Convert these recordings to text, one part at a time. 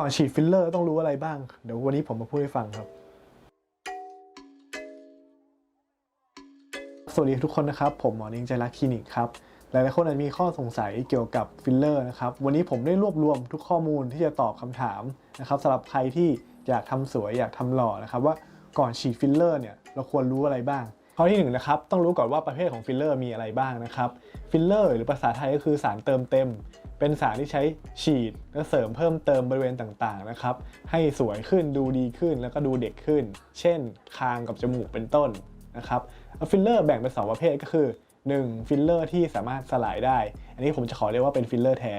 ก่อนฉีดฟิลเลอร์ต้องรู้อะไรบ้าง เดี๋ยววันนี้ผมมาพูดให้ฟังครับ สวัสดีทุกคนนะครับ ผมหมอนิงใจรักคลินิกครับ หลายๆคนอาจจะมีข้อสงสัยเกี่ยวกับฟิลเลอร์นะครับ วันนี้ผมได้รวบรวมทุกข้อมูลที่จะตอบคำถามนะครับสำหรับใครที่อยากทำสวยอยากทำหล่อนะครับว่าก่อนฉีดฟิลเลอร์เนี่ยเราควรรู้อะไรบ้าง ข้อที่หนึ่งนะครับต้องรู้ก่อนว่าประเภทของฟิลเลอร์มีอะไรบ้างนะครับฟิลเลอร์หรือภาษาไทยก็คือสารเติมเต็ม เป็นสารที่ใช้ฉีดและเสริมเพิ่มเติมบริเวณต่างๆนะครับให้สวยขึ้นดูดีขึ้นแล้วก็ดูเด็กขึ้น เช่น คางกับจมูกเป็นต้นนะครับฟิลเลอร์แบ่งเป็นสองประเภทก็คือ 1. ฟิลเลอร์ที่สามารถสลายได้ อันนี้ผมจะขอเรียกว่าเป็นฟิลเลอร์แท้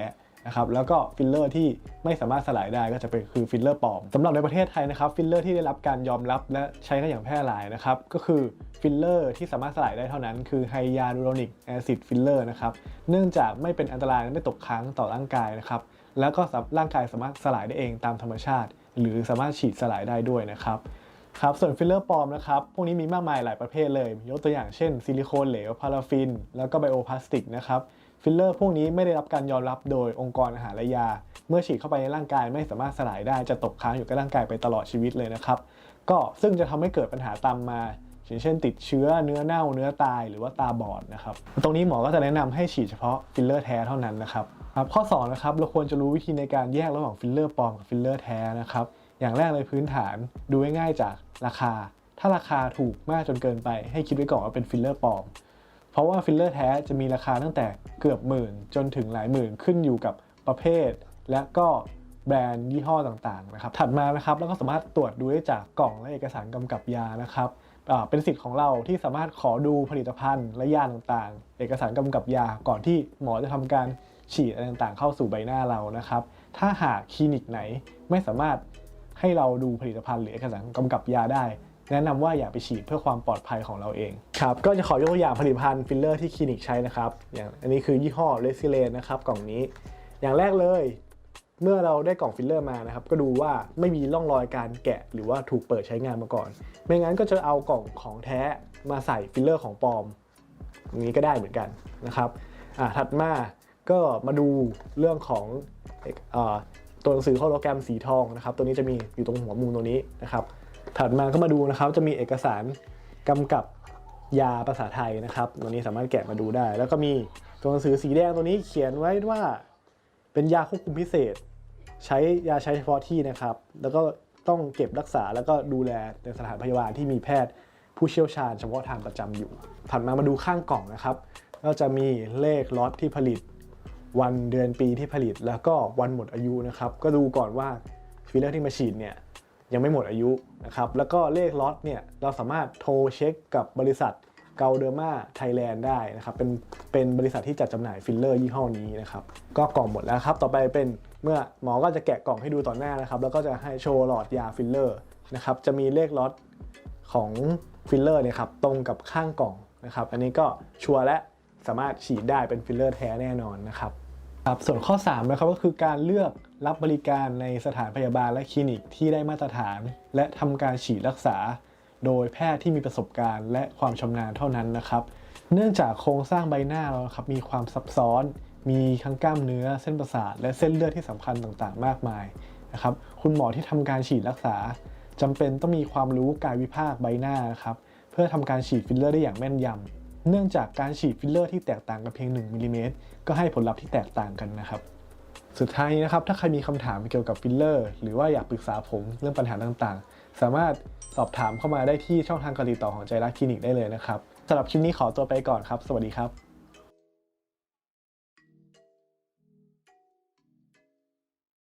นะครับแล้วก็ฟิลเลอร์ที่ไม่สามารถสลายได้ก็จะเป็นคือฟิลเลอร์ปลอมสำหรับในประเทศไทยนะครับฟิลเลอร์ที่ได้รับการยอมรับและใช้กันอย่างแพร่หลายนะครับก็คือฟิลเลอร์ที่สามารถสลายได้เท่านั้น คือไฮยาลูโรนิกแอซิดฟิลเลอร์นะครับเนื่องจากไม่เป็นอันตรายและไม่ตกค้างต่อร่างกายนะครับแล้วก็ร่างกายสามารถสลายได้เองตามธรรมชาติ หรือสามารถฉีดสลายได้ด้วยนะครับครับส่วนฟิลเลอร์ปลอมนะครับพวกนี้มีมากมายหลายประเภทเลย ยกตัวอย่างเช่นซิลิโคนเหลวพาราฟิน แล้วก็ไบโอพลาสติกนะครับ ฟิลเลอร์พวกนี้ไม่ได้รับการยอมรับโดยองค์กรอาหารและยา เมื่อฉีดเข้าไปในร่างกายไม่สามารถสลายได้จะตกค้างอยู่กับร่างกายไปตลอดชีวิตเลยนะครับ ก็ซึ่งจะทำให้เกิดปัญหาตามมาอย่างเช่นติดเชื้อเนื้อเน่าเนื้อตายหรือว่าตาบอดนะครับ ตรงนี้หมอก็จะแนะนำให้ฉีดเฉพาะฟิลเลอร์แท้เท่านั้นนะครับครับข้อสองนะครับเราควรจะรู้วิธีในการแยกระหว่างฟิลเลอร์ปลอมกับฟิลเลอร์แท้นะครับอย่างแรกเลยพื้นฐานดูง่ายๆจากราคา ถ้าราคาถูกมากจนเกินไปให้คิดไว้ก่อนว่าเป็นฟิลเลอร์ปลอม เพราะว่าฟิลเลอร์แท้จะมีราคาตั้งแต่เกือบหมื่น จนถึงหลายหมื่นขึ้นอยู่กับประเภท และก็แบรนด์ยี่ห้อต่างๆนะครับ ถัดมานะครับแล้วก็สามารถตรวจดูได้จากกล่องและเอกสารกำกับยานะครับเป็นสิทธิ์ของเราที่สามารถขอดูผลิตภัณฑ์และยาต่างๆ เอกสารกำกับยาก่อนที่หมอจะทำการฉีดอะไรต่างๆ เข้าสู่ใบหน้าเรานะครับ ถ้าหากคลินิกไหนไม่สามารถให้เราดูผลิตภัณฑ์หรือเอกสารกำกับยาได้ แนะนำว่าอย่าไปฉีดเพื่อความปลอดภัยของเราเองครับก็จะขอยกตัวอย่างผลิตภัณฑ์ฟิลเลอร์ที่คลินิกใช้นะครับอย่างอันนี้คือยี่ห้อ r e s i l a n นะครับกล่องนี้ อย่างแรกเลยเมื่อเราได้กล่องฟิลเลอร์มานะครับ ก็ดูว่าไม่มีร่องรอยการแกะหรือว่าถูกเปิดใช้งานมาก่อน ไม่งั้นก็จะเอากล่องของแท้มาใส่ฟิลเลอร์ของปลอมอย่างนี้ก็ได้เหมือนกันนะครับอ่าถัดมาก็มาดูเรื่องของเอกเอ่อ ตัวหนังสือโฮโลแกรมสีทองนะครับ ตัวนี้จะมีอยู่ตรงหัวมุมตรงนี้นะครับ ถัดมาก็มาดูนะครับ จะมีเอกสารกำกับยาภาษาไทยนะครับ ตัวนี้สามารถแกะมาดูได้ แล้วก็มีตัวหนังสือสีแดงตัวนี้เขียนไว้ว่าเป็นยาควบคุมพิเศษ ใช้ยาใช้เฉพาะที่นะครับ แล้วก็ต้องเก็บรักษาแล้วก็ดูแลในสถานพยาบาลที่มีแพทย์ผู้เชี่ยวชาญเฉพาะทางประจำอยู่ ถัดมามาดูข้างกล่องนะครับ ก็จะมีเลขล็อตที่ผลิต วันเดือนปีที่ผลิตแล้วก็วันหมดอายุนะครับก็ดูก่อนว่าฟิลเลอร์ที่มาฉีดเนี่ยยังไม่หมดอายุนะครับแล้วก็เลขล็อตเนี่ยเราสามารถโทรเช็คกับบริษัทเกาเดอร์มาไทยแลนด์ได้นะครับเป็นเป็นบริษัทที่จัดจำหน่ายฟิลเลอร์ยี่ห้อนี้นะครับก็กล่องหมดแล้วครับต่อไปเป็นเมื่อหมอก็จะแกะกล่องให้ดูต่อหน้านะครับแล้วก็จะให้โชว์หลอดยาฟิลเลอร์นะครับจะมีเลขล็อตของฟิลเลอร์เนี่ยครับตรงกับข้างกล่องนะครับอันนี้ก็ชัวร์และ สามารถฉีดได้เป็นฟิลเลอร์แท้แน่นอนนะครับครับส่วนข้อ3นะครับก็คือการเลือกรับบริการในสถานพยาบาลและคลินิกที่ได้มาตรฐาน และทำการฉีดรักษา โดยแพทย์ที่มีประสบการณ์ และความชำนาญเท่านั้นนะครับ เนื่องจากโครงสร้างใบหน้าเราครับมีความซับซ้อน มีทั้งกล้ามเนื้อเส้นประสาท และเส้นเลือดที่สำคัญต่างๆ มากมายนะครับคุณหมอที่ทำการฉีดรักษาจำเป็นต้องมีความรู้กายวิภาคใบหน้านะครับเพื่อทำการฉีดฟิลเลอร์ได้อย่างแม่นยำ เนื่องจากการฉีดฟิลเลอร์ที่แตกต่างกันเพียง 1มิลลิเมตรก็ให้ผลลัพธ์ที่แตกต่างกันนะครับสุดท้ายนี้นะครับ ถ้าใครมีคำถามเกี่ยวกับฟิลเลอร์ หรือว่าอยากปรึกษาผมเรื่องปัญหาต่างๆ สามารถสอบถามเข้ามาได้ที่ช่องทางการติดต่อของใจรักคลินิกได้เลยนะครับสำหรับคลิปนี้ขอตัวไปก่อนครับ สวัสดีครับ